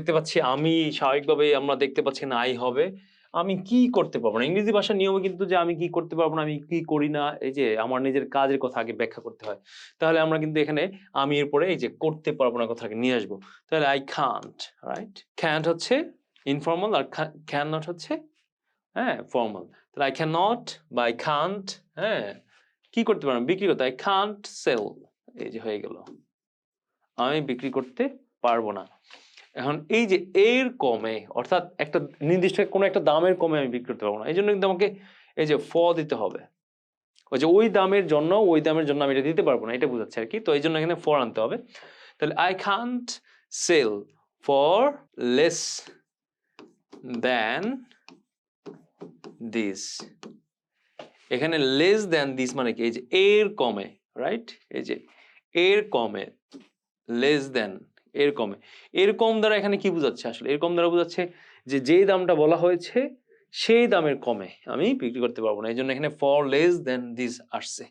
দেখতে পাচ্ছি, আমি স্বাভাবিকভাবে আমরা দেখতে পাচ্ছি না, আই হবে। আমি কি করতে পারব না? ইংরেজি ভাষার নিয়মে কিন্তু যে আমি কি করতে পারব না, আমি কি করি না, এই যে আমার নিজের কাজের কথা আগে ব্যাখ্যা করতে হয়। তাহলে আমরা কিন্তু এখানে আমি এর পরে এই যে করতে পারব না কথাকে নিয়ে আসব। তাহলে আই খান্ট রাইট ক্যান্ট হচ্ছে ইনফর্মাল আর ক্যান নট হচ্ছে হ্যাঁ ফর্মাল তাহলে আই ক্যান নট বা আই খান্ট হ্যাঁ কি করতে পারব? বিক্রি করতে আই খান্ট সেল এই যে হয়ে গেল। আমি বিক্রি করতে পারব না। এখন এই যে এর কমে, অর্থাৎ একটা নির্দিষ্ট কোনো একটা দামের কমে আমি বিক্রি করতে পারব না। এই জন্য কিন্তু আমাকে এই যে ফ দিতে হবে। ওই যে ওই দামের জন্য, ওই দামের জন্য আমি এটা দিতে পারব না, এটা বোঝাচ্ছে আর কি। তো এই জন্য এখানে ফর আনতে হবে। তাহলে I can't sell for less than this এখানে লেস দেন দিস মানে কি? এই যে এর কমে রাইট এই যে এর কমে লেস দেন এর কমে এর কম দ্বারা এখানে কি বোঝাচ্ছে আসলে? এরকম দ্বারা বোঝাচ্ছে যে যে দামটা বলা হয়েছে, সেই দামের কমে আমি বিক্রি করতে পারব না। এই জন্য এখানে ফর লেস দেন দিস আসছে।